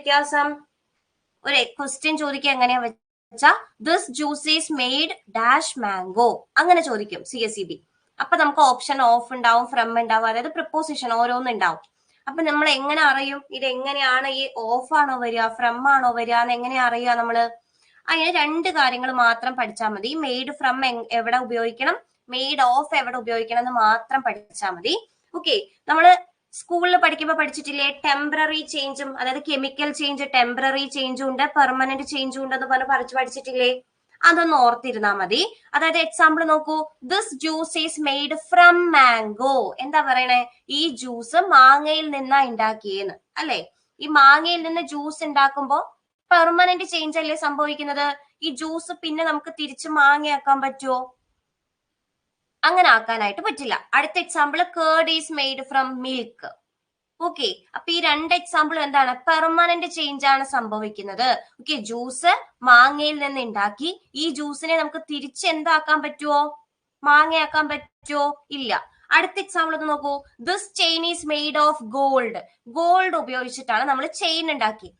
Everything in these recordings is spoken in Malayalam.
വ്യത്യാസം. ഒരു ക്വസ്റ്റ്യൻ ചോദിക്കുക എങ്ങനെയാ വെച്ചാ this juice is made dash mango അങ്ങനെ ചോദിക്കും സി എസ് സി ബി അപ്പൊ നമുക്ക് ഓപ്ഷൻ ഓഫ് ഉണ്ടാവും ഫ്രം ഉണ്ടാവും അതായത് പ്രിപ്പോസിഷൻ ഓരോന്നും ഉണ്ടാവും. അപ്പൊ നമ്മൾ എങ്ങനെ അറിയും? ഇത് എങ്ങനെയാണ് ഈ ഓഫ് ആണോ വരിക ഫ്രം ആണോ വരിക എന്ന് എങ്ങനെ അറിയുക നമ്മൾ? അങ്ങനെ രണ്ട് കാര്യങ്ങൾ മാത്രം പഠിച്ചാൽ മതി. മെയ്ഡ് ഫ്രം എവിടെ ഉപയോഗിക്കണം? മെയ്ഡ് ഓഫ് എവിടെ ഉപയോഗിക്കണം എന്ന് മാത്രം പഠിച്ചാൽ മതി. ഓക്കെ നമ്മൾ സ്കൂളിൽ പഠിക്കുമ്പോൾ പഠിച്ചിട്ടില്ലേ? ടെമ്പററി ചേഞ്ചും അതായത് കെമിക്കൽ ചേഞ്ച് ടെമ്പററി ചേഞ്ചും ഉണ്ട് പെർമനന്റ് ചേഞ്ചും ഉണ്ടെന്ന് പറഞ്ഞ് പഠിച്ചു പഠിച്ചിട്ടില്ലേ? അതൊന്ന് ഓർത്തിരുന്നാ മതി. അതായത് എക്സാമ്പിൾ നോക്കൂ. This juice is made from mango എന്താ പറയണേ? ഈ ജ്യൂസ് മാങ്ങയിൽ നിന്നാ ഉണ്ടാക്കിയെന്ന് അല്ലെ? ഈ മാങ്ങയിൽ നിന്ന് ജ്യൂസ് ഉണ്ടാക്കുമ്പോ പെർമനന്റ് ചേഞ്ച് അല്ലേ സംഭവിക്കുന്നത്? ഈ ജ്യൂസ് പിന്നെ നമുക്ക് തിരിച്ച് മാങ്ങയാക്കാൻ പറ്റുമോ അങ്ങനെ ആക്കാനായിട്ട് പറ്റില്ല. അടുത്ത example curd is made from milk okay അപ്പൊ ഈ രണ്ട് എക്സാമ്പിൾ എന്താണ്? പെർമനന്റ് ചേഞ്ച് ആണ് സംഭവിക്കുന്നത്. ഓക്കെ ജ്യൂസ് മാങ്ങയിൽ നിന്ന് ഉണ്ടാക്കി ഈ ജ്യൂസിനെ നമുക്ക് തിരിച്ച് എന്താക്കാൻ പറ്റുമോ മാങ്ങയാക്കാൻ പറ്റുമോ ഇല്ല. അടുത്ത എക്സാമ്പിൾ ഒന്ന് നോക്കൂ. This chain is made of gold gold ഉപയോഗിച്ചിട്ടാണ് നമ്മൾ ചെയിൻ ഉണ്ടാക്കി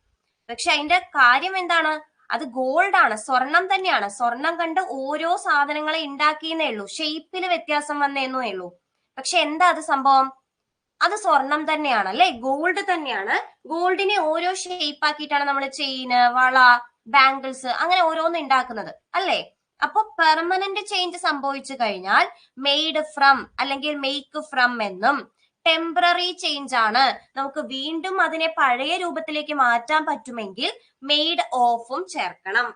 പക്ഷെ അതിന്റെ കാര്യം എന്താണ്? അത് ഗോൾഡ് ആണ് സ്വർണം തന്നെയാണ്. സ്വർണം കണ്ട് ഓരോ സാധനങ്ങളെ ഉണ്ടാക്കിയെന്നേ ഉള്ളൂ. ഷേപ്പിൽ വ്യത്യാസം വന്നേന്നേ ഉള്ളൂ. പക്ഷെ എന്താ അത് സംഭവം? അത് സ്വർണം തന്നെയാണ് അല്ലെ? ഗോൾഡ് തന്നെയാണ്. ഗോൾഡിനെ ഓരോ ഷേപ്പ് ആക്കിയിട്ടാണ് നമ്മൾ ചെയിന് വള ബാംഗിൾസ് അങ്ങനെ ഓരോന്ന് ഉണ്ടാക്കുന്നത് അല്ലേ? അപ്പൊ പെർമനന്റ് ചേഞ്ച് സംഭവിച്ചു കഴിഞ്ഞാൽ മെയ്ഡ് ഫ്രം അല്ലെങ്കിൽ മെയ്ക്ക് ഫ്രം എന്നും ടെമ്പററി ചേഞ്ച് ആണ്. നമുക്ക് വീണ്ടും അതിനെ പഴയ രൂപത്തിലേക്ക് മാറ്റാൻ പറ്റുമെങ്കിൽ മെയ്ഡ് ഓഫും ചേർക്കണം.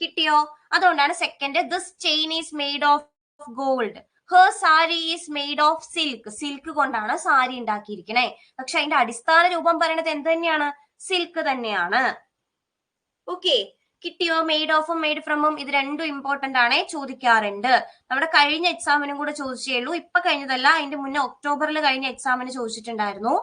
കിട്ടിയോ? അതുകൊണ്ടാണ് second this chain is made of gold her sari is made of silk silk കൊണ്ടാണ് സാരി ഉണ്ടാക്കിയിരിക്കണേ. പക്ഷെ അതിന്റെ അടിസ്ഥാന രൂപം പറയണത് എന്ത് തന്നെയാണ്? സിൽക്ക് തന്നെയാണ്. ഓക്കെ കിട്ടിയോ? മെയ്ഡ് ഓഫും മെയ്ഡ് ഫ്രമും ഇത് രണ്ടും ഇമ്പോർട്ടന്റ് ആണ് ചോദിക്കാറുണ്ട്. നമ്മുടെ കഴിഞ്ഞ എക്സാമിനും കൂടെ ചോദിച്ചേ ഉള്ളൂ ഇപ്പൊ കഴിഞ്ഞതല്ല അതിന്റെ മുന്നേ ഒക്ടോബറിൽ കഴിഞ്ഞ എക്സാമിന് ചോദിച്ചിട്ടുണ്ടായിരുന്നു.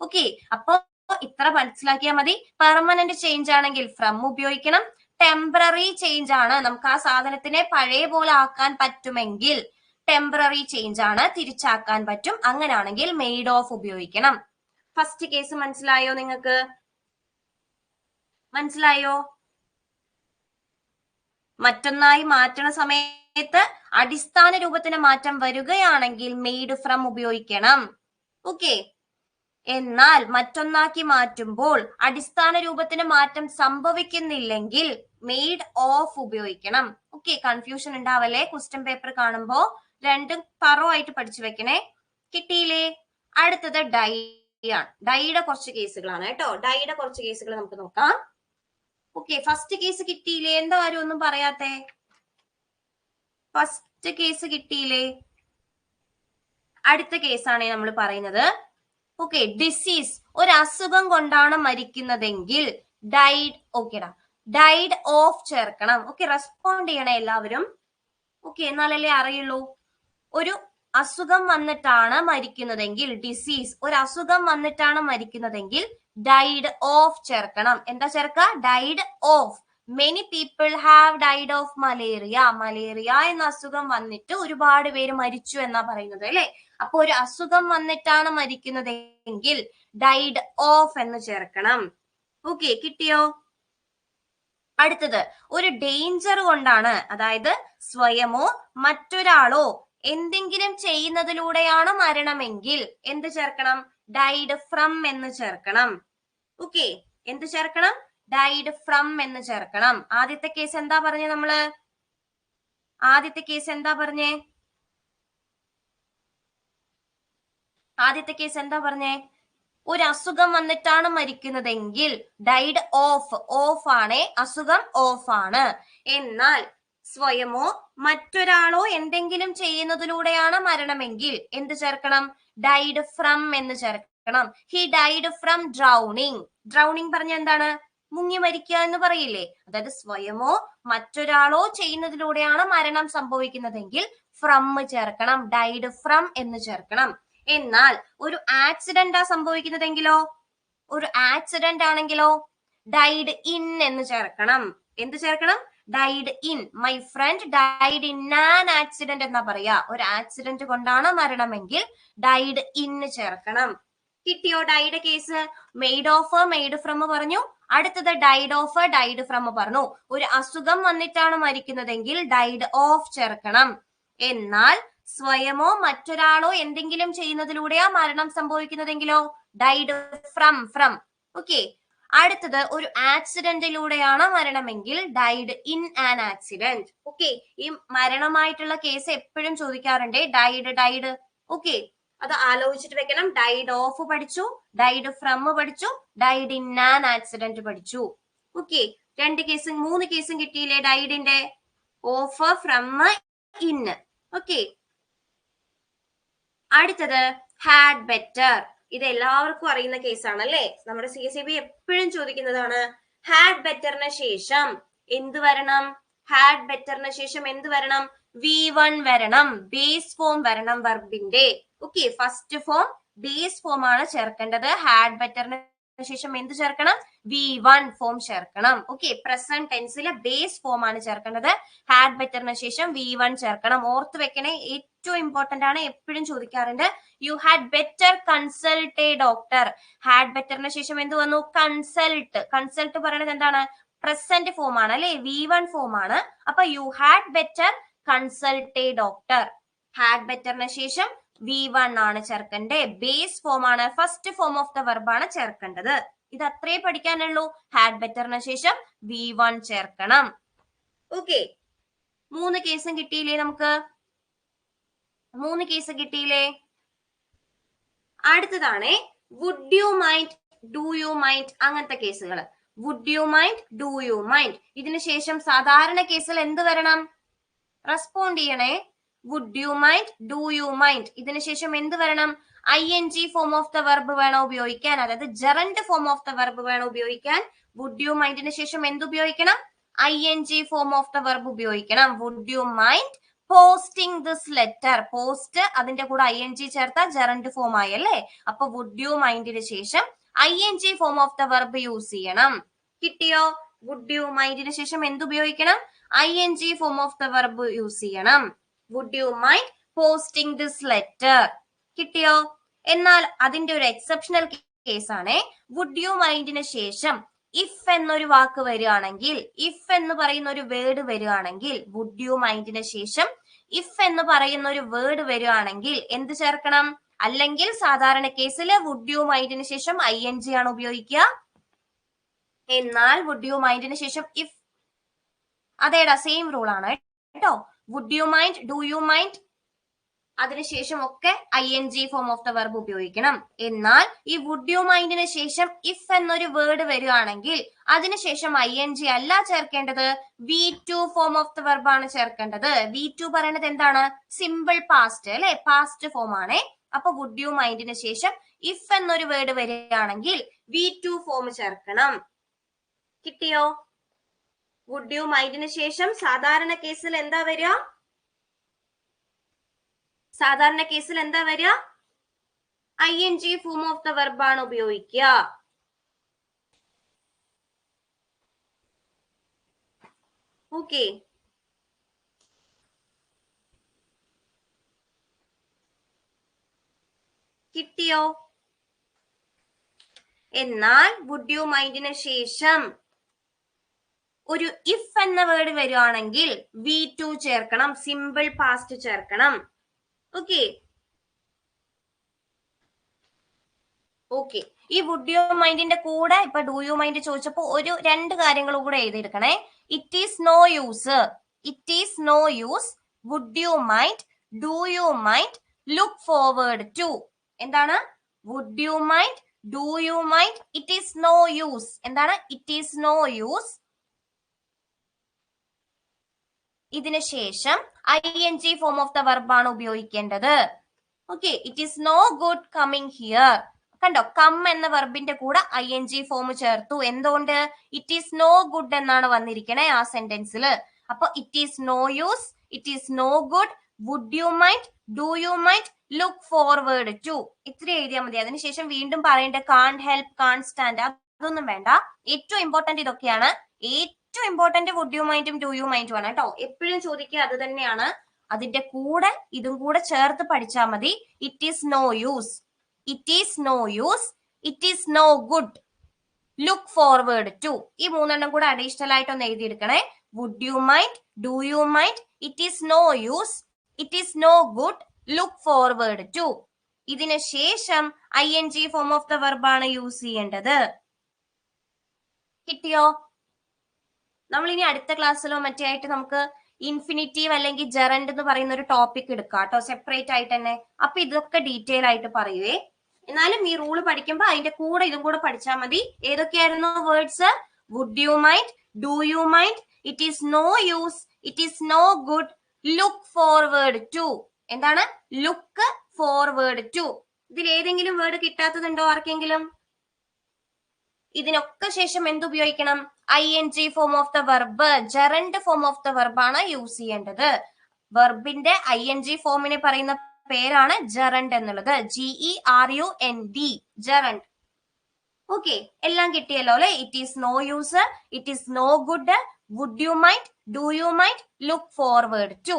ഓക്കെ അപ്പൊ ഇത്ര മനസ്സിലാക്കിയാൽ മതി. പെർമനന്റ് ചേഞ്ച് ആണെങ്കിൽ ഫ്രം ഉപയോഗിക്കണം. ടെമ്പററി ചേഞ്ച് ആണ് നമുക്ക് ആ സാധനത്തിനെ പഴയ പോലെ ആക്കാൻ പറ്റുമെങ്കിൽ ടെമ്പററി ചേഞ്ച് ആണ് തിരിച്ചാക്കാൻ പറ്റും. അങ്ങനെയാണെങ്കിൽ മെയ്ഡ് ഓഫ് ഉപയോഗിക്കണം. ഫസ്റ്റ് കേസ് മനസ്സിലായോ നിങ്ങൾക്ക്? മനസ്സിലായോ? മറ്റൊന്നായി മാറ്റണ സമയത്ത് അടിസ്ഥാന രൂപത്തിന് മാറ്റം വരികയാണെങ്കിൽ മെയ്ഡ് ഫ്രം ഉപയോഗിക്കണം. ഓക്കെ എന്നാൽ മറ്റൊന്നാക്കി മാറ്റുമ്പോൾ അടിസ്ഥാന രൂപത്തിന് മാറ്റം സംഭവിക്കുന്നില്ലെങ്കിൽ മെയ്ഡ് ഓഫ് ഉപയോഗിക്കണം. ഓക്കെ കൺഫ്യൂഷൻ ഉണ്ടാവല്ലേ? ക്വസ്റ്റ്യൻ പേപ്പർ കാണുമ്പോ രണ്ടും പറോ ആയിട്ട് പഠിച്ചു വെക്കണേ. കിട്ടിയില്ലേ? അടുത്തത് ഡൈ ആണ്. ഡൈയുടെ കുറച്ച് കേസുകളാണ് കേട്ടോ. ഡൈയുടെ കുറച്ച് കേസുകൾ നമുക്ക് നോക്കാം. ഓക്കെ ഫസ്റ്റ് കേസ് കിട്ടിയില്ലേ? എന്താ ആരും ഒന്നും പറയാത്തെ? ഫസ്റ്റ് കേസ് കിട്ടിയില്ലേ? അടുത്ത കേസാണ് നമ്മൾ പറയുന്നത്. ഓക്കെ ഡിസീസ് ഒരു അസുഖം കൊണ്ടാണ് മരിക്കുന്നതെങ്കിൽ ഡൈഡ് ഓക്കെടാ ഡൈഡ് ഓഫ് ചേർക്കണം. ഓക്കെ റെസ്പോണ്ട് ചെയ്യണേ എല്ലാവരും. ഓക്കെ എന്നാലല്ലേ അറിയുള്ളൂ. ഒരു അസുഖം വന്നിട്ടാണ് മരിക്കുന്നതെങ്കിൽ ഡിസീസ് ഒരു അസുഖം വന്നിട്ടാണ് മരിക്കുന്നതെങ്കിൽ ഡൈഡ് ഓഫ് ചേർക്കണം. എന്താ ചേർക്ക died of many people have died of malaria malaria എന്ന അസുഖം വന്നിട്ട് ഒരുപാട് പേര് മരിച്ചു എന്നാ പറയുന്നത് അല്ലെ? അപ്പൊ ഒരു അസുഖം വന്നിട്ടാണ് മരിക്കുന്നതെങ്കിൽ ഡൈഡ് ഓഫ് എന്ന് ചേർക്കണം. ഓക്കെ കിട്ടിയോ? അടുത്തത് ഒരു ഡേഞ്ചർ കൊണ്ടാണ് അതായത് സ്വയമോ മറ്റൊരാളോ എന്തെങ്കിലും ചെയ്യുന്നതിലൂടെയാണ് മരണമെങ്കിൽ എന്ത് ചേർക്കണം? ഡൈഡ് ഫ്രം എന്ന് ചേർക്കണം. ഓക്കെ എന്ത് ചേർക്കണം? ഡൈഡ് ഫ്രം എന്ന് ചേർക്കണം. ആദ്യത്തെ കേസ് എന്താ പറഞ്ഞേ നമ്മൾ? ആദ്യത്തെ കേസ് എന്താ പറഞ്ഞേ? ആദ്യത്തെ കേസ് എന്താ പറഞ്ഞേ? ഒരു അസുഖം വന്നിട്ടാണ് മരിക്കുന്നതെങ്കിൽ ഡൈഡ് ഓഫ് ഓഫ് ആണ് അസുഖം ഓഫ് ആണ്. എന്നാൽ സ്വയമോ മറ്റൊരാളോ എന്തെങ്കിലും ചെയ്യുന്നതിലൂടെയാണ് മരണമെങ്കിൽ എന്ത് ചേർക്കണം? ഡൈഡ് ഫ്രം എന്ന് ചേർക്കണം. He died from drowning drowning പറഞ്ഞ എന്താണ്? മുങ്ങി മരിക്കുക എന്ന് പറയില്ലേ? അതായത് സ്വയമോ മറ്റൊരാളോ ചെയ്യുന്നതിലൂടെയാണ് മരണം സംഭവിക്കുന്നതെങ്കിൽ ഫ്രം ചേർക്കണം. ഡൈഡ് ഫ്രം എന്ന് ചേർക്കണം. എന്നാൽ ഒരു ആക്സിഡന്റാ സംഭവിക്കുന്നതെങ്കിലോ? ഒരു ആക്സിഡന്റ് ആണെങ്കിലോ? ഡൈഡ് ഇൻ എന്ന് ചേർക്കണം. എന്ത് ചേർക്കണം? Died in my friend died in an accident എന്നാ പറയാ. ഒരു ആക്സിഡന്റ് കൊണ്ടാണ് മരണമെങ്കിൽ ഡൈഡ് ഇൻ ചേർക്കണം. കിട്ടിയോ died case made of made from പറഞ്ഞു. അടുത്തത് ഡൈഡ് ഓഫ് ഡൈഡ് ഫ്രം പറഞ്ഞു. ഒരു അസുഖം വന്നിട്ടാണ് മരിക്കുന്നതെങ്കിൽ ഡൈഡ് ഓഫ് ചേർക്കണം. എന്നാൽ സ്വയമോ മറ്റൊരാളോ എന്തെങ്കിലും ചെയ്യുന്നതിലൂടെയാ മരണം സംഭവിക്കുന്നതെങ്കിലോ? ഡൈഡ് ഫ്രം ഫ്രം ഓക്കെ അടുത്തത് ഒരു ആക്സിഡന്റിലൂടെയാണ് മരണമെങ്കിൽ died in an accident okay ഈ മരണമായിട്ടുള്ള കേസ് എപ്പോഴും ചോദിക്കാറുണ്ട്. ഡൈഡ് ഡൈഡ് ഓക്കെ അത് ആലോചിച്ചിട്ട് വെക്കണം. ഡൈഡ് ഓഫ് പഠിച്ചു. ഡൈഡ് ഫ്രം പഠിച്ചു. ഡൈഡ് ഇൻ ആൻ ആക്സിഡന്റ് പഠിച്ചു. ഓക്കെ രണ്ട് കേസും മൂന്ന് കേസും കിട്ടിയില്ലേ ഡൈഡിന്റെ ഓഫ് ഫ്രം ഇൻ ഓക്കെ അടുത്തത് ഹാഡ് ബെറ്റർ ഇത് എല്ലാവർക്കും അറിയുന്ന കേസാണ് അല്ലേ? നമ്മുടെ സി എസ് ബി എപ്പോഴും ചോദിക്കുന്നതാണ് ഹാഡ് ബെറ്ററിന് ശേഷം എന്ത് വരണം? ഹാഡ് ബെറ്ററിന് ശേഷം എന്ത് വരണം? വി വൺ വരണം ബേസ് ഫോം വരണം വെർബിന്റെ okay first form base form ആണ് ചേർക്കേണ്ടത്. ഹാഡ് ബെറ്ററിന് ശേഷം എന്ത് ചേർക്കണം? വി വൺ ഫോം ചേർക്കണം. ഓക്കെ പ്രസന്റ് ടെൻസിലെ ബേസ് ഫോം ആണ് ചേർക്കേണ്ടത്. ഹാഡ് ബെറ്ററിന് ശേഷം വി വൺ ചേർക്കണം. ഓർത്ത് വെക്കണേ ഏറ്റവും ഇമ്പോർട്ടന്റ് ആണ് എപ്പോഴും ചോദിക്കാറുണ്ട്. You had better consult a doctor had ബെറ്ററിന് ശേഷം എന്ത് വന്നു? കൺസൾട്ട് കൺസൾട്ട് പറയുന്നത് എന്താണ്? പ്രസന്റ് ഫോം ആണ് അല്ലെ? വി വൺ ഫോം ആണ്. അപ്പൊ you had better consult a doctor had ബെറ്ററിന് ശേഷം വി വൺ ആണ് ചേർക്കേണ്ടത്. ബേസ് ഫോം ആണ്. ഫസ്റ്റ് ഫോം ഓഫ് ദ ആണ് ചേർക്കേണ്ടത്. ഇത് അത്രേ പഠിക്കാനുള്ളൂ. ഹാഡ് ബെറ്ററിന് ശേഷം വി വൺ ചേർക്കണം. ഓക്കെ മൂന്ന് കേസും കിട്ടിയില്ലേ നമുക്ക്? മൂന്ന് കേസ് കിട്ടിയില്ലേ? അടുത്തതാണ്. Would you mind do you mind അങ്ങനത്തെ കേസുകൾ would you mind do you mind ഇതിനു ശേഷം സാധാരണ കേസിൽ എന്ത് വരണം? റെസ്പോണ്ട് ചെയ്യണേ. Would you mind do you mind ഇതിനുശേഷം എന്ത് വരണം? I N G form of the verb വേണം ഉപയോഗിക്കാൻ? അതായത് gerund form of the verb വേണം ഉപയോഗിക്കാൻ? വുഡ് യു മൈൻഡിന് ശേഷം എന്ത് ഉപയോഗിക്കണം? I N G form of the verb ഉപയോഗിക്കണം. Would you mind posting this letter post അതിന്റെ കൂടെ ഐ എൻ ജി ചേർത്ത ജറന്റ് ഫോം ആയി അല്ലേ? അപ്പൊ വുഡ് യു മൈൻഡിന് ശേഷം I N G form of the verb use ചെയ്യണം. കിട്ടിയോ? വുഡ് യു മൈൻഡിന് ശേഷം എന്ത് ഉപയോഗിക്കണം? I N G form of the verb use ചെയ്യണം. Would you mind posting this letter കിട്ടിയോ? എന്നാൽ അതിന്റെ ഒരു എക്സെപ്ഷണൽ കേസാണ് വുഡ് യു മൈൻഡിന് ശേഷം ഇഫ് എന്നൊരു വാക്ക് വരികയാണെങ്കിൽ ഇഫ് എന്ന് പറയുന്ന ഒരു വേർഡ് വരികയാണെങ്കിൽ വുഡ് യു മൈൻഡിന് ശേഷം ഇഫ് എന്ന് പറയുന്ന ഒരു വേർഡ് വരികയാണെങ്കിൽ എന്ത് ചേർക്കണം? അല്ലെങ്കിൽ സാധാരണ കേസിൽ വുഡ് യു മൈൻഡിന് ശേഷം ഐ എൻ ജി ആണ് ഉപയോഗിക്കുക. എന്നാൽ വുഡ് യു മൈൻഡിന് ശേഷം ഇഫ് അതേടാ സെയിം റൂൾ ആണ് കേട്ടോ. Would you mind do you mind അതിനുശേഷം ഒക്കെ I N G form of the verb ഉപയോഗിക്കണം. എന്നാൽ ഈ വുഡ് യു മൈൻഡിന് ശേഷം ഇഫ് എന്നൊരു വേർഡ് വരികയാണെങ്കിൽ അതിനുശേഷം ഐ എൻ ജി അല്ല ചേർക്കേണ്ടത്. V two form of the verb ആണ് ചേർക്കേണ്ടത്. വി ടു പറയുന്നത് എന്താണ്? സിമ്പിൾ പാസ്റ്റ് അല്ലെ? പാസ്റ്റ് ഫോം ആണ്. അപ്പൊ വുഡ് യു മൈൻഡിന് ശേഷം ഇഫ് എന്നൊരു വേർഡ് വരികയാണെങ്കിൽ വി ടു ഫോം ചേർക്കണം. കിട്ടിയോ? വുഡ് യു മൈൻഡിന് ശേഷം സാധാരണ കേസിൽ എന്താ വരിക? സാധാരണ കേസിൽ എന്താ വരിക? I N G form of the വെർബാണ് ഉപയോഗിക്കുക. ഓക്കെ കിട്ടിയോ? എന്നാൽ വുഡ് യു മൈൻഡിന് ശേഷം ഒരു ഇഫ് എന്ന വേർഡ് വരുവാണെങ്കിൽ വി ടു ചേർക്കണം സിമ്പിൾ പാസ്റ്റ് ചേർക്കണം. ഓക്കെ ഓക്കെ ഈ വുഡ് യു മൈൻഡിന്റെ കൂടെ ഇപ്പൊ ഡു യു മൈൻഡ് ചോദിച്ചപ്പോ ഒരു രണ്ട് കാര്യങ്ങളും കൂടെ എഴുതിയെടുക്കണേ. It is no use it is no use would you mind do you mind look forward to എന്താണ്? Would you mind do you mind it is no use എന്താണ്? ഇറ്റ് ഈസ് നോ യൂസ് ഇതിന് ശേഷം I N G form of the വർബാണ് ഉപയോഗിക്കേണ്ടത്. Okay it is no good coming here കണ്ടോ കം എന്ന വെർബിന്റെ കൂടെ ഐ എൻ ജി ഫോം ചേർത്തു. എന്തുകൊണ്ട്? ഇറ്റ് ഈസ് നോ ഗുഡ് എന്നാണ് വന്നിരിക്കണേ ആ സെന്റൻസിൽ അപ്പൊ it is no use it is no good would you mind do you mind look forward to ഇത്ര എഴുതിയാൽ മതി. അതിനുശേഷം വീണ്ടും പറയേണ്ട കാൺ ഹെൽപ്പ് കാൺ സ്റ്റാൻഡ് അതൊന്നും വേണ്ട. ഏറ്റവും ഇമ്പോർട്ടന്റ് ഇതൊക്കെയാണ്. ഏറ്റവും ഇമ്പോർട്ടന്റ് വുഡ് യു മൈൻഡും ഡു യു മൈൻഡും ആണ് കേട്ടോ. എപ്പോഴും ചോദിക്കുക അത് തന്നെയാണ്. അതിന്റെ കൂടെ ഇതും കൂടെ ചേർത്ത് പഠിച്ചാൽ മതി. It is no use it is no use it is no good look forward to ഈ മൂന്നെണ്ണം കൂടെ അഡീഷണൽ ആയിട്ട് ഒന്ന് എഴുതിയെടുക്കണേ. Would you mind do you mind it is no use it is no good look forward to ഇതിന് ശേഷം I N G form of the വെർബാണ് use ചെയ്യേണ്ടത്. കിട്ടിയോ? നമ്മൾ ഇനി അടുത്ത ക്ലാസ്സിലോ മറ്റേ ആയിട്ട് നമുക്ക് ഇൻഫിനിറ്റീവ് അല്ലെങ്കിൽ ജെറൻഡ് എന്ന് പറയുന്ന ഒരു ടോപ്പിക് എടുക്കാം കേട്ടോ സെപ്പറേറ്റ് ആയിട്ട് തന്നെ. അപ്പൊ ഇതൊക്കെ ഡീറ്റെയിൽ ആയിട്ട് പറയുവേ. എന്നാലും ഈ റൂൾ പഠിക്കുമ്പോൾ അതിന്റെ കൂടെ ഇതും കൂടെ പഠിച്ചാൽ മതി. ഏതൊക്കെയായിരുന്നു words would you mind do you mind it is no use it is no good look forward to എന്താണ്? ലുക്ക് ഫോർവേഡ് ടു ഇതിൽ ഏതെങ്കിലും വേർഡ് കിട്ടാത്തതുണ്ടോ ആർക്കെങ്കിലും? ഇതിനൊക്കെ ശേഷം എന്ത് ഉപയോഗിക്കണം I N G form of the verb gerund form of the വെർബാണ് use ചെയ്യേണ്ടത്. വെർബിന്റെ ഐ എൻ ജി ഫോമിനെ പറയുന്ന പേരാണ് ജെറൻഡ് എന്നുള്ളത്. G E R U N D gerund okay എല്ലാം കിട്ടിയല്ലോ അല്ലെ? It is no use it is no good would you mind do you mind look forward to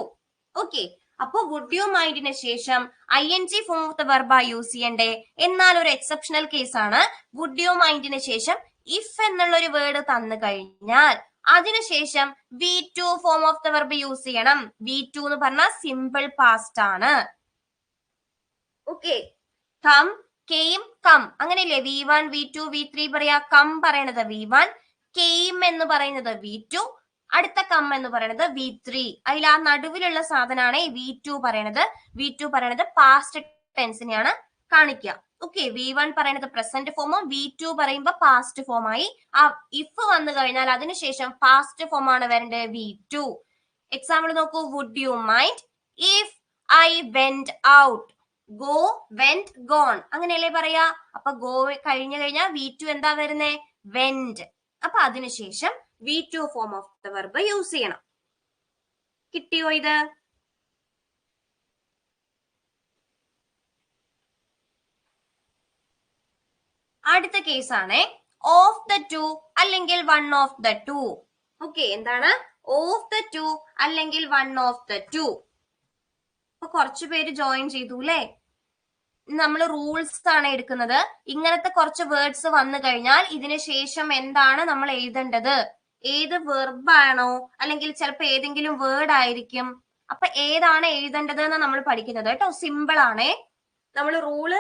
okay അപ്പൊ വുഡ് യു മൈൻഡിന് ശേഷം I N G form of the verb use ചെയ്യണ്ടേ? എന്നാൽ ഒരു എക്സെപ്ഷണൽ കേസാണ് വുഡ് യു മൈൻഡിന് ശേഷം ഇഫ് എന്നുള്ള ഒരു വേർഡ് തന്നു കഴിഞ്ഞാൽ അതിനുശേഷം V two form of the verb use ചെയ്യണം. വി ടു എന്ന് പറഞ്ഞാൽ സിമ്പിൾ പാസ്റ്റ് ആണ്. ഓക്കെ കം കെയിം കം അങ്ങനെയല്ലേ? V one V two V three പറയാ. കം പറയണത് വി വൺ കെയിം എന്ന് പറയുന്നത് വി ടു അടുത്ത കം എന്ന് പറയുന്നത് വി ത്രീ അതിൽ ആ നടുവിലുള്ള സാധനമാണ് വി ടു പറയണത്. വി ടു പറയണത് പാസ്റ്റ് ടെൻസിനെയാണ് കാണിക്കുക. ഓക്കെ വി വൺ പറയുന്നത് പ്രസന്റ് ഫോമും വി ടു പറയുമ്പോ പാസ്റ്റ് ഫോമായി ആ ഇഫ് വന്നു കഴിഞ്ഞാൽ അതിനുശേഷം പാസ്റ്റ് ഫോം ആണ് വരേണ്ടത് വി ടു എക്സാമ്പിൾ നോക്കൂ would you mind if I went out go went gone അങ്ങനെയല്ലേ പറയാ? അപ്പൊ ഗോ കഴിഞ്ഞു കഴിഞ്ഞാൽ വി ടു എന്താ വരുന്നേ? വെന്റ് അപ്പൊ അതിനുശേഷം V two form of the verb use ചെയ്യണം. കിട്ടിയോ ഇത്? അടുത്ത കേസാണേ ഓഫ് ദ ടു അല്ലെങ്കിൽ one of the two okay എന്താണ്? ഓഫ് ദ ടു അല്ലെങ്കിൽ വൺ ഓഫ് ദ ടു അപ്പൊ കുറച്ച് പേര് ജോയിൻ ചെയ്തു അല്ലേ നമ്മൾ റൂൾസ് ആണ് എടുക്കുന്നത്. ഇങ്ങനത്തെ കുറച്ച് വേർഡ്സ് വന്നു കഴിഞ്ഞാൽ ഇതിന് ശേഷം എന്താണ് നമ്മൾ എഴുതേണ്ടത്? ഏത് വെർബ് ആണോ? അല്ലെങ്കിൽ ചിലപ്പോൾ ഏതെങ്കിലും വേർഡ് ആയിരിക്കും. അപ്പൊ ഏതാണ് എഴുതേണ്ടത് എന്ന് നമ്മൾ പഠിക്കുന്നത് കേട്ടോ. സിമ്പിൾ ആണേ. നമ്മൾ റൂൾ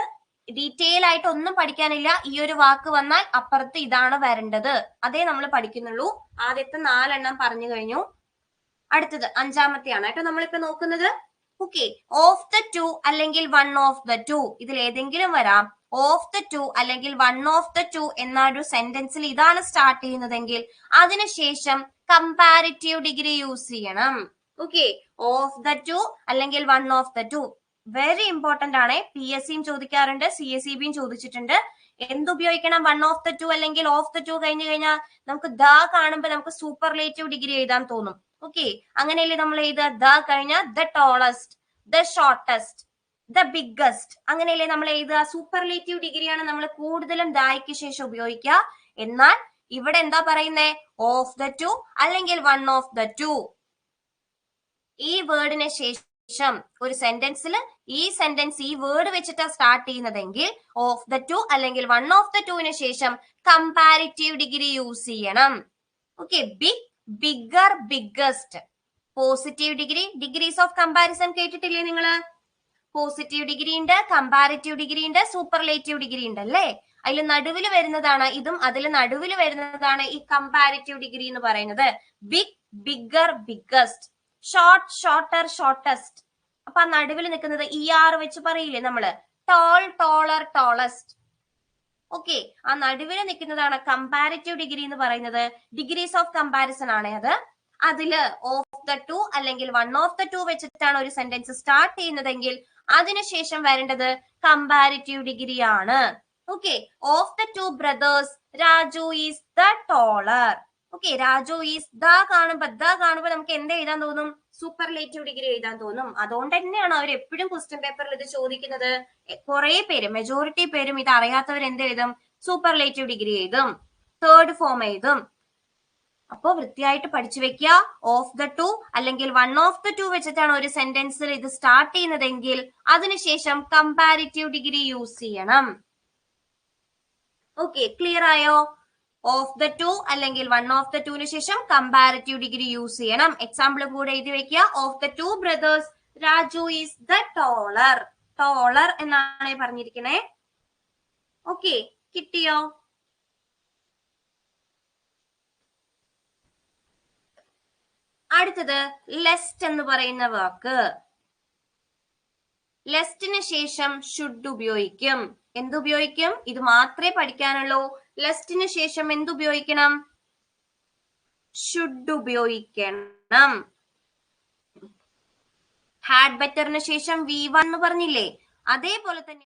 ഡീറ്റെയിൽ ആയിട്ട് ഒന്നും പഠിക്കാനില്ല. ഈ ഒരു വാക്ക് വന്നാൽ അപ്പുറത്ത് ഇതാണ് വരേണ്ടത്. അതേ നമ്മൾ പഠിക്കുന്നുള്ളൂ. ആദ്യത്തെ നാലെണ്ണം പറഞ്ഞു കഴിഞ്ഞു. അടുത്തത് അഞ്ചാമത്തെയാണ്. കേട്ടോ നമ്മളിപ്പോ നോക്കുന്നത്. ഓക്കെ ഓഫ് ദ ടു അല്ലെങ്കിൽ വൺ ഓഫ് ദ ടു ഇതിൽ ഏതെങ്കിലും വരാം. ഓഫ് ദ ടു അല്ലെങ്കിൽ വൺ ഓഫ് ദ ടു എന്ന ഒരു സെന്റൻസിൽ ഇതാണ് സ്റ്റാർട്ട് ചെയ്യുന്നതെങ്കിൽ അതിനുശേഷം കമ്പാരിറ്റീവ് ഡിഗ്രി യൂസ് ചെയ്യണം. ഓക്കെ ഓഫ് ദ ടു അല്ലെങ്കിൽ one of the two very important ആണ്. പി എസ് സിയും ചോദിക്കാറുണ്ട് സി എസ് സി ബിയും ചോദിച്ചിട്ടുണ്ട്. എന്തുപയോഗിക്കണം വൺ ഓഫ് ദ ടു അല്ലെങ്കിൽ ഓഫ് ദ ടു കഴിഞ്ഞു കഴിഞ്ഞാൽ നമുക്ക് ദ കാണുമ്പോൾ നമുക്ക് സൂപ്പർലേറ്റീവ് ഡിഗ്രി എഴുതാൻ തോന്നും. ഓക്കെ അങ്ങനെയല്ലേ നമ്മൾ എഴുതുക? ദ കഴിഞ്ഞാൽ the tallest the shortest the biggest അങ്ങനെയല്ലേ നമ്മൾ എഴുതുക? സൂപ്പർലേറ്റീവ് ഡിഗ്രിയാണ് നമ്മൾ കൂടുതലും ദായ്ക്ക് ശേഷം ഉപയോഗിക്കുക. എന്നാൽ ഇവിടെ എന്താ പറയുന്നേ? ഓഫ് ദ ടു അല്ലെങ്കിൽ വൺ ഓഫ് ദ ടു ഈ വേർഡിന് ശേഷം ഒരു സെന്റൻസിൽ ഈ സെന്റൻസ് ഈ വേർഡ് വെച്ചിട്ട് സ്റ്റാർട്ട് ചെയ്യുന്നതെങ്കിൽ ഓഫ് ദ ടു അല്ലെങ്കിൽ വൺ ഓഫ് ദ ടുവിന് ശേഷം കമ്പാരിറ്റീവ് ഡിഗ്രി യൂസ് ചെയ്യണം. Okay big bigger biggest positive degree degrees of comparison കേട്ടിട്ടില്ലേ നിങ്ങൾ? പോസിറ്റീവ് ഡിഗ്രി ഉണ്ട് കമ്പാരിറ്റീവ് ഡിഗ്രി ഉണ്ട് സൂപ്പർലേറ്റീവ് ഡിഗ്രി ഉണ്ട് അല്ലേ? അതിൽ നടുവിൽ വരുന്നതാണ് ഇതും അതിൽ നടുവിൽ വരുന്നതാണ് ഈ കമ്പാരിറ്റീവ് ഡിഗ്രി എന്ന് പറയുന്നത്. Big bigger biggest short shorter shortest അപ്പൊ ആ നടുവിൽ നിൽക്കുന്നത് ഇ ആർ വെച്ച് പറയില്ലേ നമ്മൾ? ടോൾ ടോളർ ടോളസ്റ്റ് ഓക്കെ ആ നടുവിൽ നിൽക്കുന്നതാണ് കമ്പാരിറ്റീവ് ഡിഗ്രി എന്ന് പറയുന്നത്. ഡിഗ്രീസ് ഓഫ് കമ്പാരിസൺ ആണ് അത്. അതിൽ ഓഫ് ദ ടു അല്ലെങ്കിൽ വൺ ഓഫ് ദ ടു വെച്ചിട്ടാണ് ഒരു സെന്റൻസ് സ്റ്റാർട്ട് ചെയ്യുന്നതെങ്കിൽ അതിനുശേഷം വരേണ്ടത് കമ്പാരിറ്റീവ് ഡിഗ്രി ആണ്. Okay of the two brothers Raju is the taller okay Raju is the കാണുമ്പോ ദ കാണുമ്പോ നമുക്ക് എന്ത് എഴുതാൻ തോന്നും? സൂപ്പർലേറ്റീവ് ഡിഗ്രി എഴുതാൻ തോന്നും. അതുകൊണ്ട് തന്നെയാണ് അവർ എപ്പോഴും ക്വസ്റ്റ്യൻ പേപ്പറിൽ ഇത് ചോദിക്കുന്നത്. കുറെ പേര് മെജോറിറ്റി പേരും ഇത് അറിയാത്തവർ എന്ത് എഴുതും? സൂപ്പർലേറ്റീവ് ഡിഗ്രി എഴുതും. തേർഡ് ഫോം എഴുതും. അപ്പോ വൃത്തിയായിട്ട് പഠിച്ചു വെക്കുക ഓഫ് ദ ടു അല്ലെങ്കിൽ വൺ ഓഫ് ദ ടു വെച്ചിട്ടാണ് ഒരു സെന്റൻസിൽ ഇത് സ്റ്റാർട്ട് ചെയ്യുന്നതെങ്കിൽ അതിനുശേഷം കമ്പാരിറ്റീവ് ഡിഗ്രി യൂസ് ചെയ്യണം. ഓക്കെ ക്ലിയർ ആയോ? ഓഫ് ദ ടു അല്ലെങ്കിൽ വൺ ഓഫ് ദ ടുവിന് ശേഷം കമ്പാരറ്റീവ് ഡിഗ്രി യൂസ് ചെയ്യണം. എക്സാമ്പിൾ കൂടെ എഴുതി വെക്കുക of the two brothers Raju is the taller taller എന്നാണ് പറഞ്ഞിരിക്കണേ. ഓക്കെ കിട്ടിയോ? അടുത്തത് ലെസ്റ്റ് എന്ന് പറയുന്ന വാക്ക്. ലെസ്റ്റിന് ശേഷം ഷുഡ് ഉപയോഗിക്കും. എന്തുപയോഗിക്കും? ഇത് മാത്രമേ പഠിക്കാനുള്ളൂ. ലെസ്റ്റിന് ശേഷം എന്തുപയോഗിക്കണം? ഷുഡ് ഉപയോഗിക്കണം. ഹാഡ് ബെറ്ററിന് ശേഷം വി വൺ പറഞ്ഞില്ലേ? അതേപോലെ തന്നെ